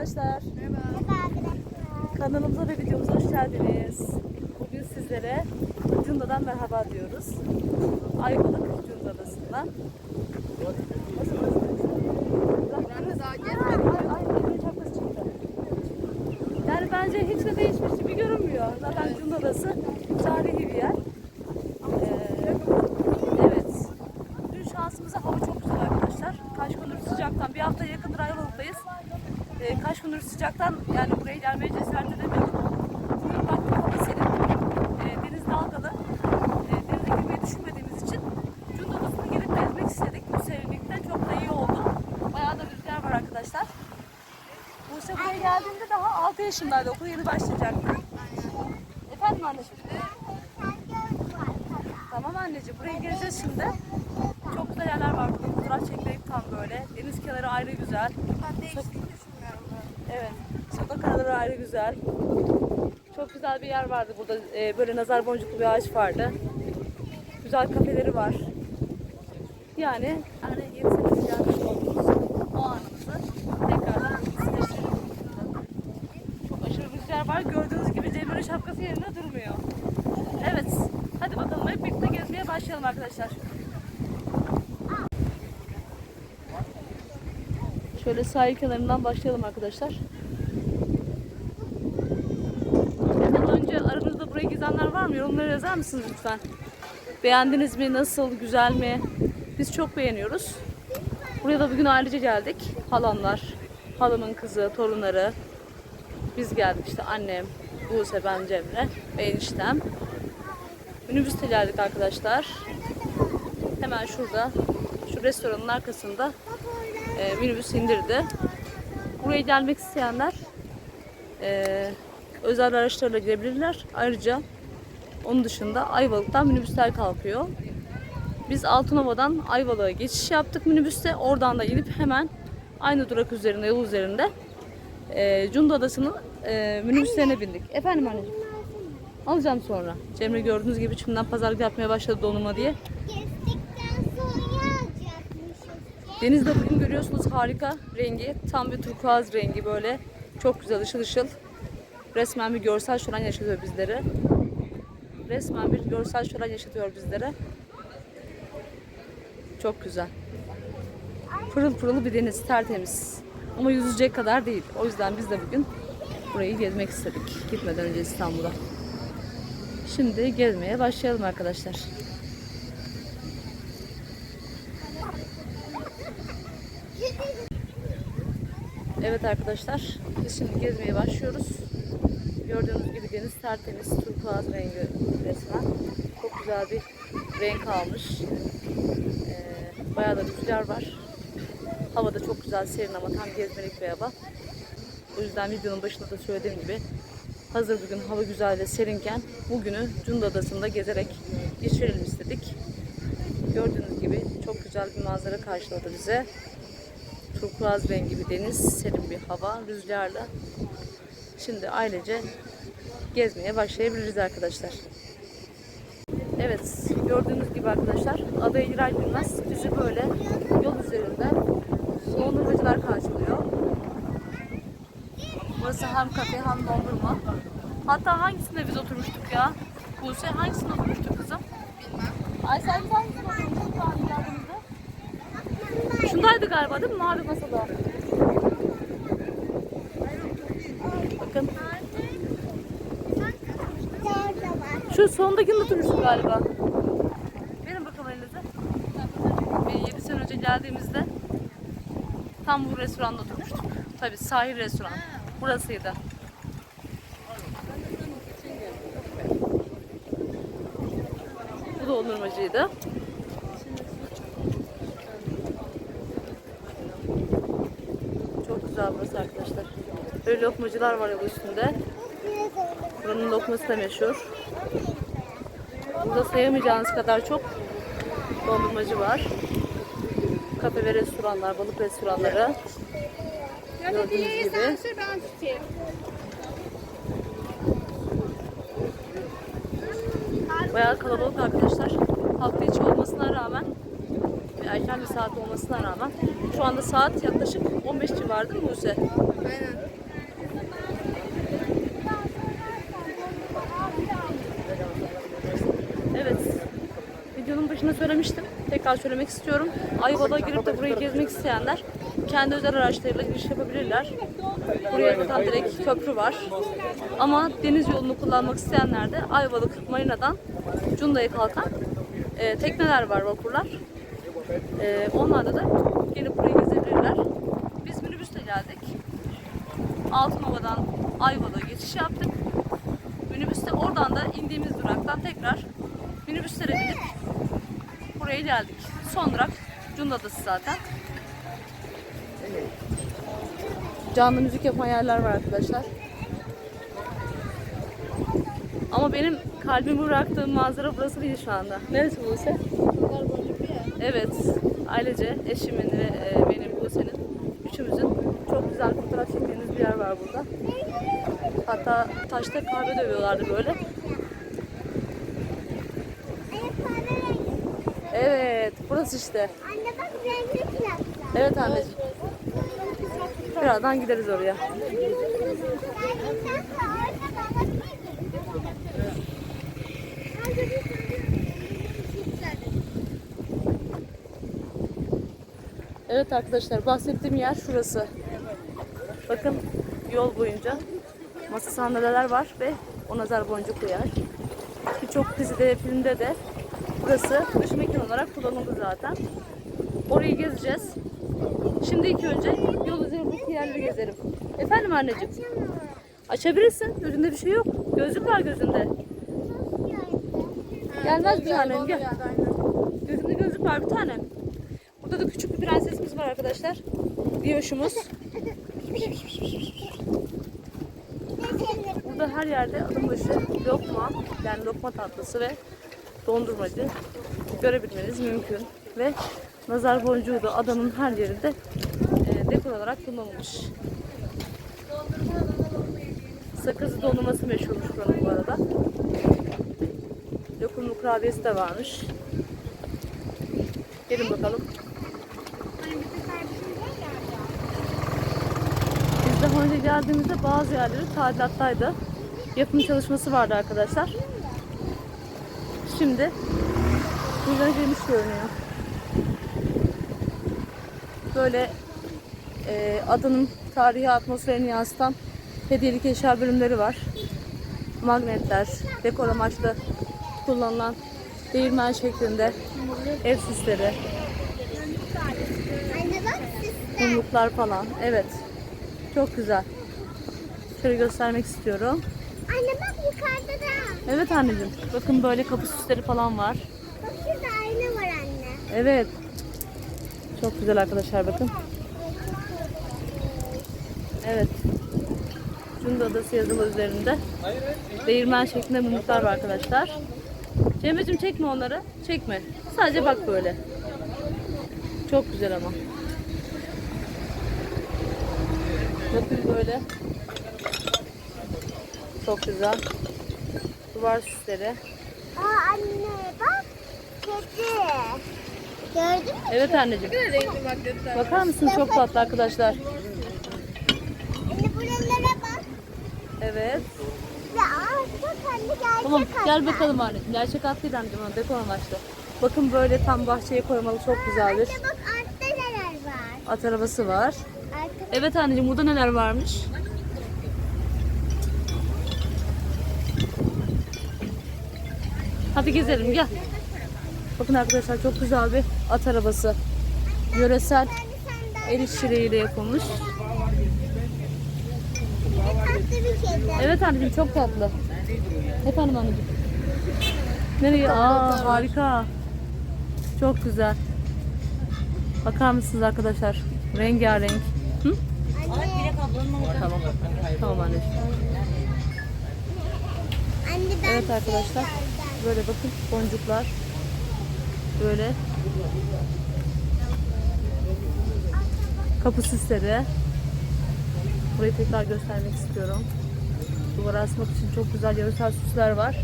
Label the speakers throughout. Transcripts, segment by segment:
Speaker 1: arkadaşlar.
Speaker 2: Merhaba arkadaşlar.
Speaker 1: Kanalımıza ve videomuza hoş geldiniz. Bugün sizlere Cunda'dan merhaba diyoruz. Ayvalık Cunda Adası'ndan.
Speaker 2: Ben de daha
Speaker 1: Ay,
Speaker 2: gezmedim.
Speaker 1: ay, ay, şapkası çıktı. Yani bence hiç de değişmiş gibi görünmüyor. Zaten Cunda Adası tarihi bir yer. Ee, evet. Dün şansımıza hava çok güzel arkadaşlar. Kaç gündür sıcaktan, bir hafta yakındır Ayvalık'tayız. Ee, kaç gündür sıcaktan yani buraya gelmeye cesaret edemiyorduk. Bugün baktık hava serin. Ee, deniz dalgalı. Ee, denize girmeyi düşünmediğimiz için Cunda Adası'na gelip gezmek istedik. Bu serinlikte çok da iyi oldu. Bayağı da rüzgar var arkadaşlar. Buse buraya geldiğinde daha 6 yaşındaydı. Okula yeni başlayacaktı. Efendim anneciğim? Tamam anneciğim buraya geleceğiz şimdi. Çok güzel yerler var burada. Fotoğraf çekmek tam böyle. Deniz kenarı ayrı güzel.
Speaker 2: Düşünmüyorum.
Speaker 1: Evet. Sokak araları ayrı güzel. Çok güzel bir yer vardı burada. Ee, böyle nazar boncuklu bir ağaç vardı. Güzel kafeleri var. Yani hani yeni sene gelmiş olduğumuz o anımızı tekrardan hissettirelim. Çok aşırı rüzgar var. Gördüğünüz gibi Cemre'nin şapkası yerinde durmuyor. Evet. Hadi bakalım hep birlikte gezmeye başlayalım arkadaşlar. Şöyle sahil kenarından başlayalım arkadaşlar. Ondan önce aranızda burayı gezenler var mı? Yorumlara yazar mısınız lütfen? Beğendiniz mi? Nasıl? Güzel mi? Biz çok beğeniyoruz. Buraya da bugün ailece geldik. Halamlar, halamın kızı, torunları. Biz geldik işte annem, Buse, ben Cemre ve eniştem. Minibüste geldik arkadaşlar. Hemen şurada, şu restoranın arkasında e, minibüs indirdi. Buraya gelmek isteyenler e, özel araçlarla girebilirler. Ayrıca onun dışında Ayvalık'tan minibüsler kalkıyor. Biz Altınova'dan Ayvalık'a geçiş yaptık minibüste. Oradan da inip hemen aynı durak üzerinde, yol üzerinde e, Cunda Adası'nın e, minibüslerine bindik. Efendim anneciğim? Alacağım sonra. Cemre gördüğünüz gibi şimdiden pazarlık yapmaya başladı dondurma diye. Deniz de bugün görüyorsunuz harika rengi. Tam bir turkuaz rengi böyle. Çok güzel ışıl ışıl. Resmen bir görsel şölen yaşatıyor bizlere. Resmen bir görsel şölen yaşatıyor bizlere. Çok güzel. Pırıl pırıl bir deniz, tertemiz. Ama yüzecek kadar değil. O yüzden biz de bugün burayı gezmek istedik. Gitmeden önce İstanbul'a. Şimdi gezmeye başlayalım arkadaşlar. Evet arkadaşlar, biz şimdi gezmeye başlıyoruz. Gördüğünüz gibi deniz tertemiz, turkuaz rengi resmen. Çok güzel bir renk almış. Ee, bayağı da rüzgar var. Hava da çok güzel, serin ama tam gezmelik bir hava. O yüzden videonun başında da söylediğim gibi hazır bugün hava güzel ve serinken bugünü Cunda Adası'nda gezerek geçirelim istedik. Gördüğünüz gibi çok güzel bir manzara karşıladı bize turkuaz rengi bir deniz, serin bir hava, rüzgarla. Şimdi ailece gezmeye başlayabiliriz arkadaşlar. Evet, gördüğünüz gibi arkadaşlar adaya girer girmez bizi böyle yol üzerinde dondurmacılar karşılıyor. Burası hem kafe hem dondurma. Hatta hangisinde biz oturmuştuk ya? Buse hangisinde oturmuştuk kızım? Bilmem. Ay sen hangisinde oturmuştuk geldiğimizde? Şundaydı galiba değil mi? Mavi masada. Bakın. Şu sondakinde oturmuştuk galiba. Verin bakalım elinize. Bir 7 sene önce geldiğimizde tam bu restoranda oturmuştuk. Tabii sahil restoran. Burasıydı. Bu da dondurmacıydı. Çok güzel burası arkadaşlar. Böyle lokmacılar var yol üstünde. Buranın lokması da meşhur. Burada sayamayacağınız kadar çok dondurmacı var. Kafe ve restoranlar, balık restoranları. Gördüğünüz gibi. Bayağı kalabalık arkadaşlar. Hafta içi olmasına rağmen ve erken bir saat olmasına rağmen şu anda saat yaklaşık 15 civarı değil mi Buse?
Speaker 2: Aynen.
Speaker 1: Evet. Videonun başında söylemiştim. Tekrar söylemek istiyorum. Ayvalık'a girip de burayı gezmek isteyenler kendi özel araçlarıyla giriş yapabilirler. Buraya zaten direkt köprü var. Ama deniz yolunu kullanmak isteyenler de Ayvalık Marina'dan Cunda'ya kalkan e, tekneler var, vapurlar. E, onlarda da gelip burayı gezebilirler. Biz minibüsle geldik. Altınova'dan Ayvalık'a geçiş yaptık. Minibüste oradan da indiğimiz duraktan tekrar minibüslere binip buraya geldik. Son durak Cunda Adası zaten. Canlı müzik yapan yerler var arkadaşlar. Ama benim kalbimi bıraktığım manzara burası değil şu anda. Neresi Buse? Evet. Ailece eşimin ve e, benim Buse'nin üçümüzün çok güzel fotoğraf çektiğimiz bir yer var burada. Hatta taşta kahve dövüyorlardı böyle. Evet, burası işte.
Speaker 2: Anne bak renkli plaklar.
Speaker 1: Evet anneciğim. Birazdan gideriz oraya. Evet arkadaşlar bahsettiğim yer şurası. Bakın yol boyunca masa sandalyeler var ve o nazar boncuklu yer. Birçok dizide, filmde de burası dış mekan olarak kullanıldı zaten. Orayı gezeceğiz. Şimdi ilk önce yol üzerindeki yerleri gezelim. Efendim anneciğim? Açabilirsin. Gözünde bir şey yok. Gözlük var gözünde. Gelmez bir tanem gel. Gözünde gözlük var bir tane. Burada da küçük bir prensesimiz var arkadaşlar. Diyoşumuz. Burada her yerde adım başı lokma, yani lokma tatlısı ve dondurmacı görebilmeniz mümkün. Ve nazar boncuğu da adanın her yerinde e, dekor olarak kullanılmış. Sakızı dondurması meşhurmuş buranın bu arada. Lokumlu kurabiyesi de varmış. Gelin bakalım. Biz daha önce geldiğimizde bazı yerleri tadilattaydı. Yapım çalışması vardı arkadaşlar. Şimdi düzenlenmiş görünüyor. Böyle e, adanın tarihi atmosferini yansıtan hediyelik eşya bölümleri var. Magnetler, dekor amaçlı kullanılan değirmen şeklinde ev süsleri, mumluklar falan. Evet. Çok güzel. Şöyle göstermek istiyorum.
Speaker 2: Anne bak yukarıda da.
Speaker 1: Evet anneciğim. Bakın böyle kapı süsleri falan var.
Speaker 2: Bak şurada ayna var anne.
Speaker 1: Evet. Çok güzel arkadaşlar bakın. Evet. Cunda Adası yazılı üzerinde. Değirmen şeklinde mumluklar var arkadaşlar. Cemre'cim çekme onları. Çekme. Sadece bak böyle. Çok güzel ama. Bakın böyle. Çok güzel. Duvar süsleri.
Speaker 2: Aa anne bak. Kedi. Gördün mü?
Speaker 1: Evet anneciğim. Bakar mısınız çok tatlı arkadaşlar.
Speaker 2: Anne buralara bak.
Speaker 1: Evet.
Speaker 2: Ve aa bak anne gerçek
Speaker 1: Tamam gel bakalım anneciğim. Gerçek at değil anneciğim ama dekor amaçlı. Bakın böyle tam bahçeye koymalı çok güzeldir.
Speaker 2: Anne bak altta neler var.
Speaker 1: At arabası var.
Speaker 2: Arka
Speaker 1: Evet anneciğim burada neler varmış? Hadi gezelim gel. Bakın arkadaşlar çok güzel bir at arabası. Yöresel el işçiliğiyle yapılmış. Evet anneciğim çok tatlı. Efendim anneciğim. Nereye? Aa harika. Çok güzel. Bakar mısınız arkadaşlar? Rengarenk. Hı?
Speaker 2: Anne,
Speaker 1: Tamam. Tamam anneciğim.
Speaker 2: anne
Speaker 1: Evet arkadaşlar. Böyle bakın boncuklar. Böyle. Kapı süsleri. Burayı tekrar göstermek istiyorum. Duvara asmak için çok güzel yarısal süsler var.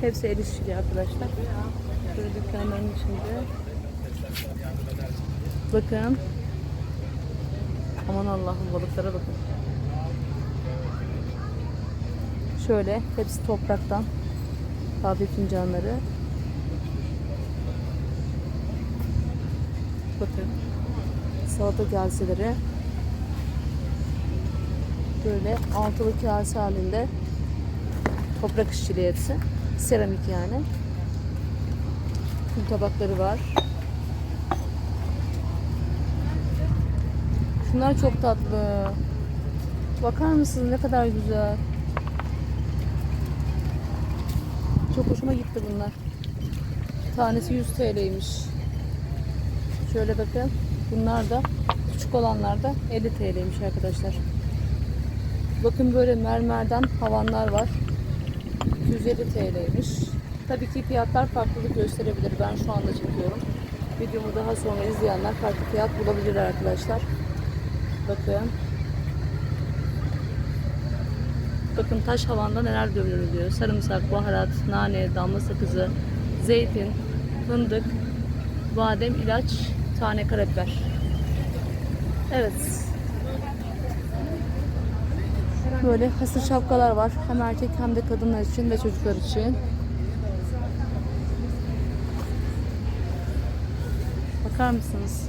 Speaker 1: Hepsi el işçiliği arkadaşlar. Böyle dükkanların içinde. Bakın. Aman Allah'ım balıklara bakın. Şöyle hepsi topraktan. Kahve fincanları. Bakın. Salata kaseleri. Böyle altılı kase halinde. Toprak işçiliği hepsi. Seramik yani. Kum tabakları var. Şunlar çok tatlı. Bakar mısınız ne kadar güzel. Çok hoşuma gitti bunlar. Tanesi 100 TL'ymiş. Şöyle bakın. Bunlar da küçük olanlar da 50 TL'ymiş arkadaşlar. Bakın böyle mermerden havanlar var. 250 TL'ymiş. Tabii ki fiyatlar farklılık gösterebilir. Ben şu anda çekiyorum. Videomu daha sonra izleyenler farklı fiyat bulabilir arkadaşlar. Bakın. Bakın taş havanda neler görülüyor. Sarımsak, baharat, nane, damla sakızı, zeytin, fındık, badem, ilaç, tane karabiber. Evet. Böyle hasır şapkalar var. Hem erkek hem de kadınlar için ve çocuklar için. Bakar mısınız?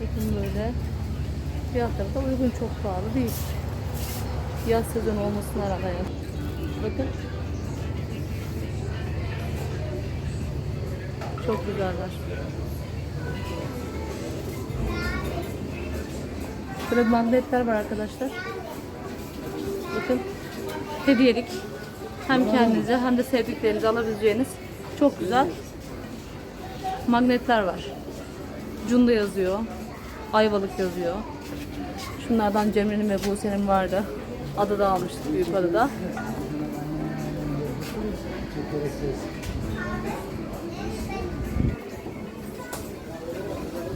Speaker 1: Bakın böyle. Fiyatları da uygun çok pahalı değil. Yaz sezonu olmasına rağmen. Bakın. Çok güzeller. Böyle magnetler var arkadaşlar. Bakın. Hediyelik. Hem kendinize hem de sevdiklerinize alabileceğiniz çok güzel magnetler var. Cunda yazıyor. Ayvalık yazıyor. Şunlardan Cemre'nin ve Buse'nin vardı. Adada almıştık büyük adada.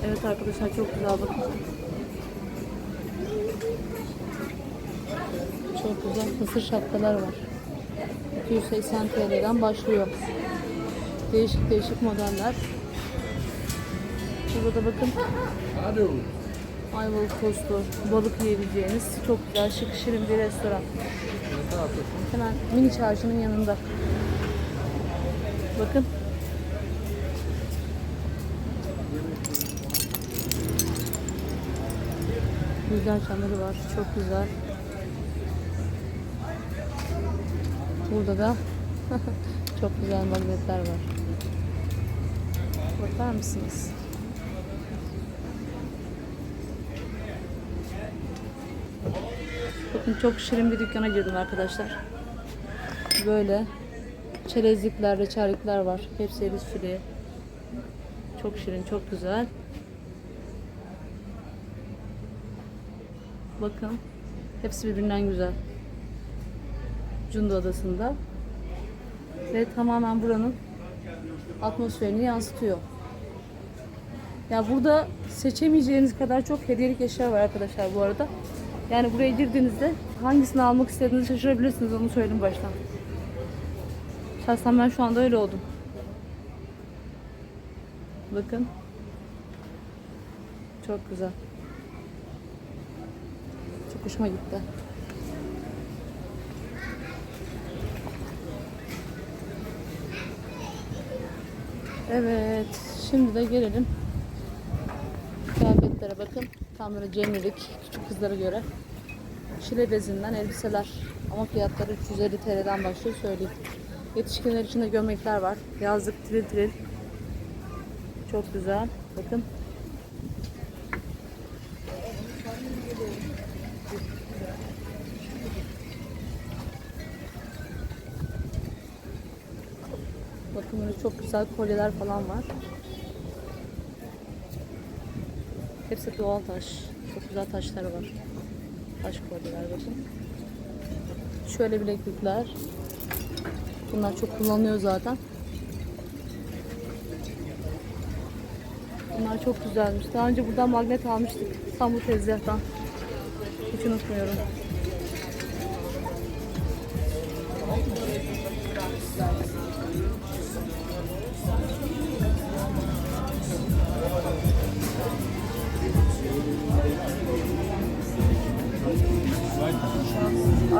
Speaker 1: Evet arkadaşlar çok güzel bakın. Çok güzel mısır şapkalar var. 280 TL'den başlıyor. Değişik değişik modeller. Burada da bakın Ayvalık tostu, balık yiyebileceğiniz çok güzel şık şirin bir restoran. Hemen mini çarşının yanında. Bakın. Güzel çamları var. Çok güzel. Burada da çok güzel magnetler var. Bakar mısınız? Bakın çok şirin bir dükkana girdim arkadaşlar. Böyle çerezlikler, reçellikler var. Hepsi el işçiliği. Çok şirin, çok güzel. Bakın. Hepsi birbirinden güzel. Cunda Adası'nda. Ve tamamen buranın atmosferini yansıtıyor. Ya burada seçemeyeceğiniz kadar çok hediyelik eşya var arkadaşlar bu arada. Yani buraya girdiğinizde hangisini almak istediğinizi şaşırabilirsiniz onu söyleyeyim baştan. Şahsen ben şu anda öyle oldum. Bakın. Çok güzel. Çok hoşuma gitti. Evet. Şimdi de gelelim kıyafetlere bakın. Tam böyle cemrilik küçük kızlara göre. Şile bezinden elbiseler. Ama fiyatları 350 TL'den başlıyor söyleyeyim. Yetişkinler için de gömlekler var. Yazlık tril tril. Çok güzel. Bakın. Bakın böyle çok güzel kolyeler falan var. Hepsi doğal taş. Çok güzel taşlar var. Taş kolyeler bakın. Şöyle bileklikler. Bunlar çok kullanılıyor zaten. Bunlar çok güzelmiş. Daha önce buradan magnet almıştık. Tam bu tezgahtan. Hiç unutmuyorum.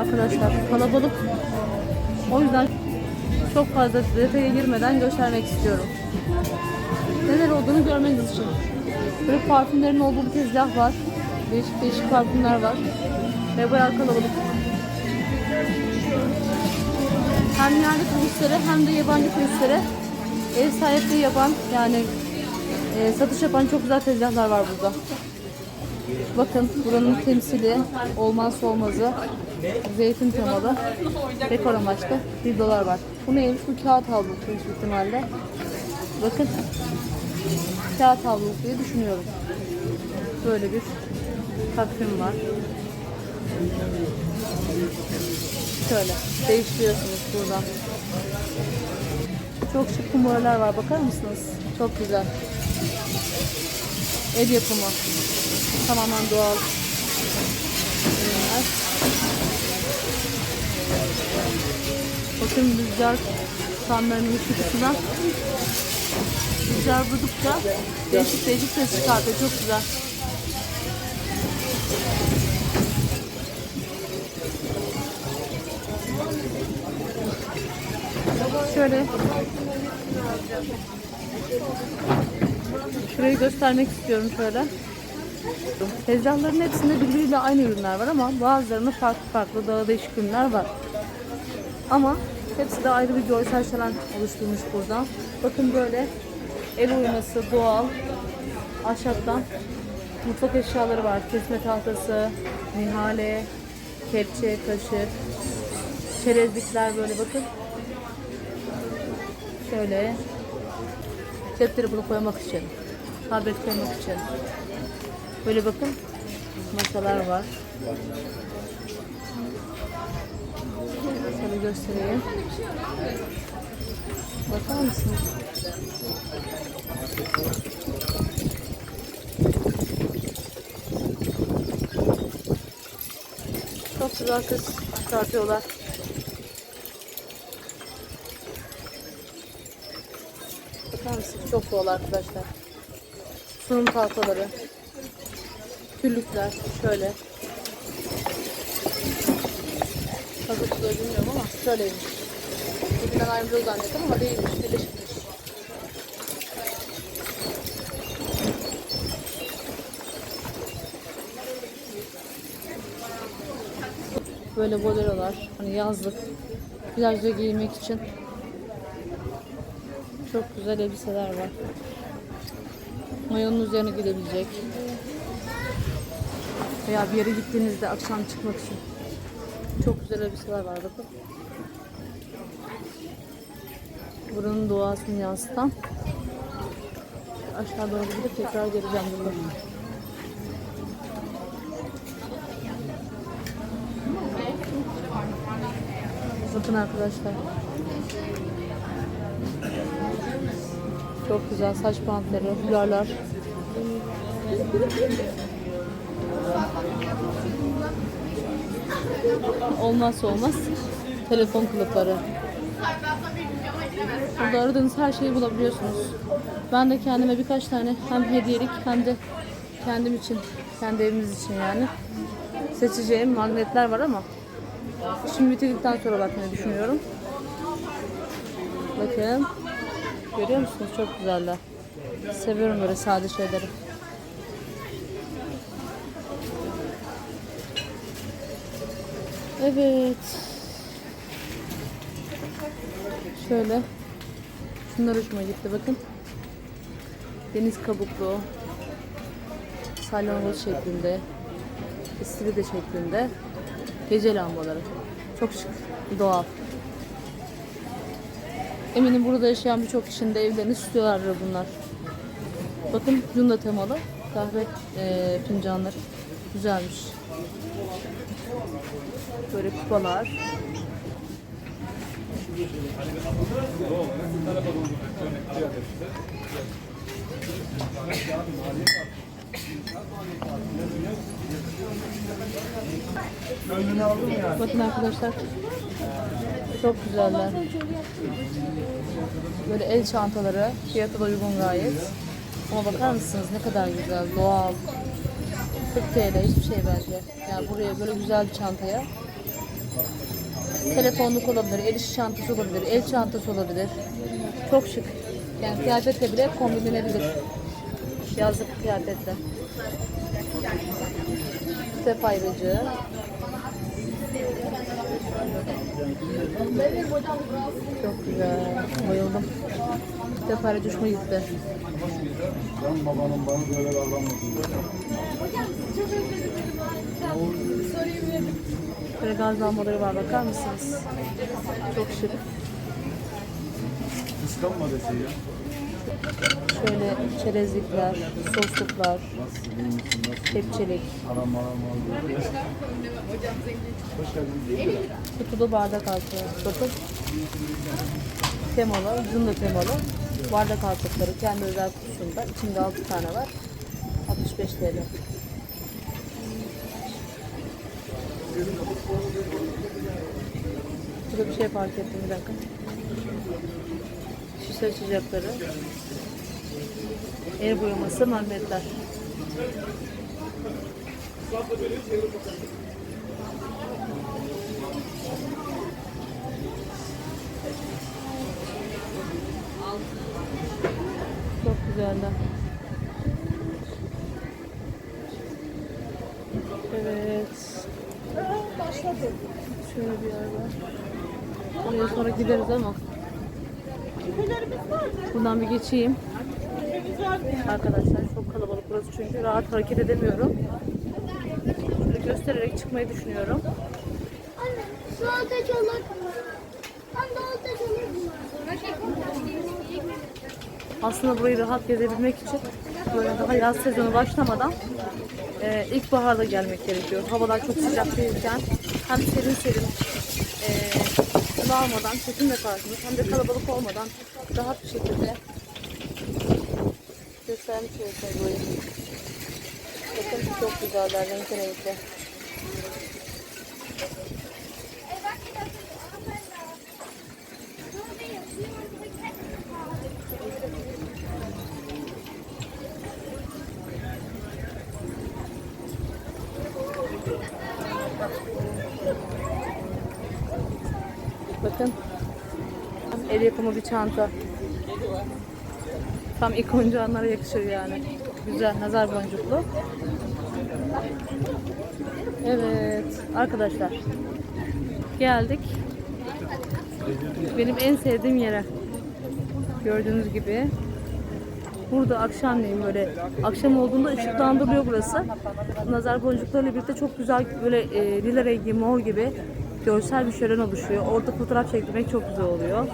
Speaker 1: Arkadaşlar. Kalabalık. O yüzden çok fazla detaya girmeden göstermek istiyorum. Neler olduğunu görmeniz için. Böyle parfümlerin olduğu bir tezgah var. Değişik değişik parfümler var. Ve bayağı kalabalık. Hem yerli turistlere hem de yabancı turistlere ev sahipliği yapan yani e, satış yapan çok güzel tezgahlar var burada. Bakın buranın temsili olmazsa olmazı zeytin temalı dekor amaçlı bir dolar var. Bu neymiş? Bu kağıt havluk büyük ihtimalle. Bakın kağıt havluk diye düşünüyorum. Böyle bir takvim var. Şöyle değiştiriyorsunuz buradan. Çok şık kumbarlar var. Bakar mısınız? Çok güzel. El yapımı. Tamamen doğal ürünler. Bakın rüzgar fanlarının ışıkçısına rüzgar vurdukça değişik değişik ses çıkartıyor. Çok güzel. Şöyle Şurayı göstermek istiyorum şöyle. Tezgahların hepsinde birbiriyle aynı ürünler var ama bazılarında farklı farklı daha değişik ürünler var. Ama hepsi de ayrı bir görsel şölen oluşturmuş burada. Bakın böyle el oyması, doğal, ahşaptan mutfak eşyaları var. Kesme tahtası, nihale, kepçe, kaşık, çerezlikler böyle bakın. Şöyle cepleri bunu koymak için, tablet koymak için. Böyle bakın masalar var. Şöyle göstereyim. Bakar mısınız? Çok güzel kız çıkartıyorlar. Bakar mısınız? Çok doğal arkadaşlar. Sunum tahtaları. Küllükler. Şöyle. Hazır tutuyor bilmiyorum ama şöyleymiş. Birbirinden ayrılıyor zannettim ama değilmiş. Birleşikmiş. Böyle bolerolar. Hani yazlık. Güzel giymek için. Çok güzel elbiseler var. Mayonun üzerine gidebilecek. Veya bir yere gittiğinizde akşam çıkmak için. Çok güzel elbiseler var bakın. Buranın doğasını yansıtan. Aşağı doğru gidip tekrar geleceğim burada. Bakın arkadaşlar. Çok güzel saç bantları, fularlar. Olmazsa olmaz telefon kılıfları. Burada aradığınız her şeyi bulabiliyorsunuz. Ben de kendime birkaç tane hem hediyelik hem de kendim için, kendi evimiz için yani seçeceğim magnetler var ama şimdi bitirdikten sonra bakmayı düşünüyorum. Bakın. Görüyor musunuz? Çok güzeller. Seviyorum böyle sade şeyleri. Evet. Şöyle. Şunlar hoşuma gitti bakın. Deniz kabuklu. Salyangoz şeklinde. İstiridye şeklinde. Gece lambaları. Çok şık. Doğal. Eminim burada yaşayan birçok kişinin de evlerini süslüyorlardır bunlar. Bakın cunda temalı kahve eee fincanları. Güzelmiş. Böyle kupalar. Bakın arkadaşlar. Çok güzeller. Böyle el çantaları. Fiyatı da uygun gayet. Ama bakar mısınız ne kadar güzel, doğal. 40 TL hiçbir şey bence. Yani buraya böyle güzel bir çantaya Telefonluk olabilir, el işi çantası olabilir, el çantası olabilir. Çok şık. Yani kıyafetle bile kombinlenebilir. Yazlık kıyafetle. Step ayrıcı. Çok güzel. Bayıldım. Step ayrıcı hoşuma gitti.
Speaker 3: Ben babanın bana böyle davranmasın.
Speaker 1: Böyle gaz lambaları var bakar mısınız? Çok şık.
Speaker 3: Kıskanma desin ya.
Speaker 1: Şöyle çerezlikler, sosluklar,
Speaker 3: geldin.
Speaker 1: kutuda bardak altı. Bakın. Temalı, uzun da temalı. Bardak altlıkları kendi özel kutusunda. İçinde 6 tane var. 65 TL. Burada bir şey fark ettim bir dakika. Şişe açacakları. El boyaması marmelatlar. Çok güzeller. Evet. Şöyle bir yer var. Oraya sonra gideriz ama. Buradan bir geçeyim. Arkadaşlar çok kalabalık burası çünkü rahat hareket edemiyorum. Şöyle göstererek çıkmayı düşünüyorum.
Speaker 2: Anne su ateş olur. Anne ateş olur.
Speaker 1: Aslında burayı rahat gezebilmek için böyle daha yaz sezonu başlamadan e, ilkbaharda gelmek gerekiyor. Havalar çok sıcak değilken hem serin serin e, almadan, de karşımız hem de kalabalık olmadan rahat bir şekilde göstermiş olacağız burayı. Bakın çok güzeller, renkli renkli. Bakın. El yapımı bir çanta. Tam ilk oyuncağınlara yakışır yani. Güzel, nazar boncuklu. Evet, arkadaşlar. Geldik. Benim en sevdiğim yere. Gördüğünüz gibi. Burada akşamleyin böyle akşam olduğunda ışıklandırılıyor burası. Nazar boncuklarıyla birlikte çok güzel böyle e, lila rengi mor gibi görsel bir şölen oluşuyor. Orada fotoğraf çektirmek çok güzel oluyor.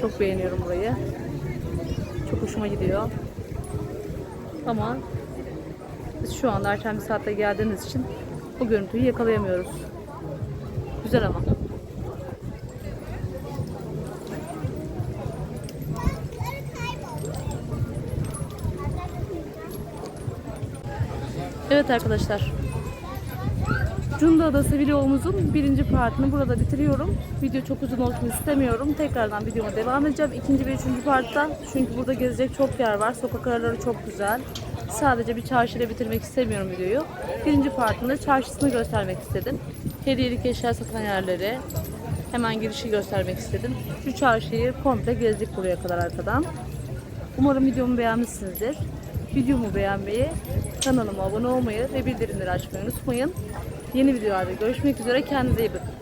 Speaker 1: Çok beğeniyorum burayı. Çok hoşuma gidiyor. Ama biz şu anda erken bir saatte geldiğimiz için bu görüntüyü yakalayamıyoruz. Güzel ama. Evet arkadaşlar. Cunda Adası vlogumuzun birinci partını burada bitiriyorum. Video çok uzun olsun istemiyorum. Tekrardan videoma devam edeceğim. İkinci ve üçüncü partta. Çünkü burada gezecek çok yer var. Sokak araları çok güzel. Sadece bir çarşıyla bitirmek istemiyorum videoyu. Birinci partında çarşısını göstermek istedim. Hediyelik eşya satan yerleri. Hemen girişi göstermek istedim. Şu çarşıyı komple gezdik buraya kadar arkadan. Umarım videomu beğenmişsinizdir. Videomu beğenmeyi, kanalıma abone olmayı ve bildirimleri açmayı unutmayın. Yeni videolarda görüşmek üzere. Kendinize iyi bakın.